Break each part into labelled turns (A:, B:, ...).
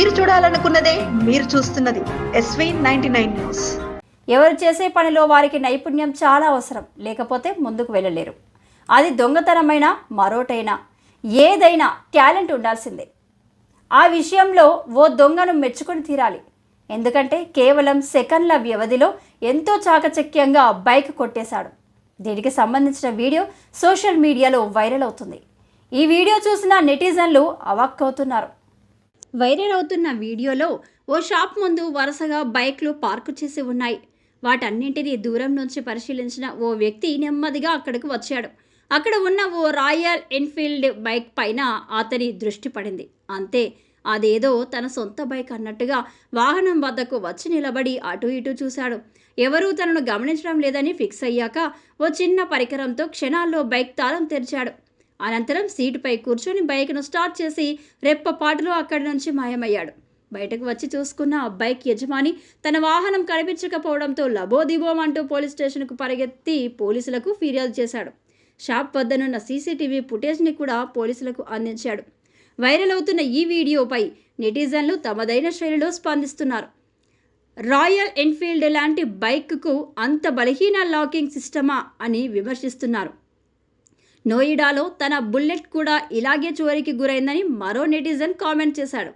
A: మీరు చూడాలనుకున్నదే మీరు చూస్తున్నది ఎస్వీ నైన్టీ నైన్ న్యూస్
B: ఎవరు చేసే పనిలో వారికి నైపుణ్యం చాలా అవసరం లేకపోతే ముందుకు వెళ్ళలేరు. అది దొంగతనమైనా మరోటైనా ఏదైనా టాలెంట్ ఉండాల్సిందే. ఆ విషయంలో ఓ దొంగను మెచ్చుకొని తీరాలి. ఎందుకంటే కేవలం సెకండ్ల వ్యవధిలో ఎంతో చాకచక్యంగా బైక్ కొట్టేశాడు. దీనికి సంబంధించిన వీడియో సోషల్ మీడియాలో వైరల్ అవుతుంది. ఈ వీడియో చూసిన నెటిజన్లు అవాక్కవుతున్నారు. వైరల్ అవుతున్న వీడియోలో ఓ షాప్ ముందు వరుసగా బైక్లు పార్కు చేసి ఉన్నాయి. వాటన్నింటినీ దూరం నుంచి పరిశీలించిన ఓ వ్యక్తి నెమ్మదిగా అక్కడికి వచ్చాడు. అక్కడ ఉన్న ఓ రాయల్ ఎన్ఫీల్డ్ బైక్ పైన అతని దృష్టి పడింది. అంతే అదేదో తన సొంత బైక్ అన్నట్టుగా వాహనం వద్దకు వచ్చి నిలబడి అటు ఇటు చూశాడు. ఎవరూ తనను గమనించడం లేదని ఫిక్స్ అయ్యాక ఓ చిన్న పరికరంతో క్షణాల్లో బైక్ తాళం తెరిచాడు. అనంతరం సీటుపై కూర్చొని బైక్ను స్టార్ట్ చేసి రెప్పపాటులో అక్కడి నుంచి మాయమయ్యాడు. బయటకు వచ్చి చూసుకున్న ఆ బైక్ యజమాని తన వాహనం కనిపించకపోవడంతో లబోదిబోం అంటూ పోలీస్ స్టేషన్కు పరిగెత్తి పోలీసులకు ఫిర్యాదు చేశాడు. షాప్ వద్దనున్న సీసీటీవీ ఫుటేజ్ని కూడా పోలీసులకు అందించాడు. వైరల్ అవుతున్న ఈ వీడియోపై నెటిజన్లు తమదైన శైలిలో స్పందిస్తున్నారు. రాయల్ ఎన్ఫీల్డ్ లాంటి బైక్కు అంత బలహీన లాకింగ్ సిస్టమా అని విమర్శిస్తున్నారు. నోయిడాలో తన బుల్లెట్ కూడా ఇలాగే చోరీకి గురైందని మరో నెటిజన్ కామెంట్ చేశాడు.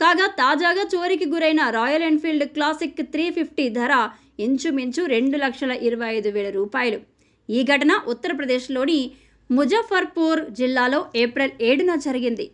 B: కాగా తాజాగా చోరీకి గురైన Royal Enfield Classic three fifty ధర ఇంచుమించు రెండు లక్షల ఇరవై ఐదు వేల రూపాయలు. ఈ ఘటన ఉత్తరప్రదేశ్లోని ముజఫర్పూర్ జిల్లాలో ఏప్రిల్ ఏడున జరిగింది.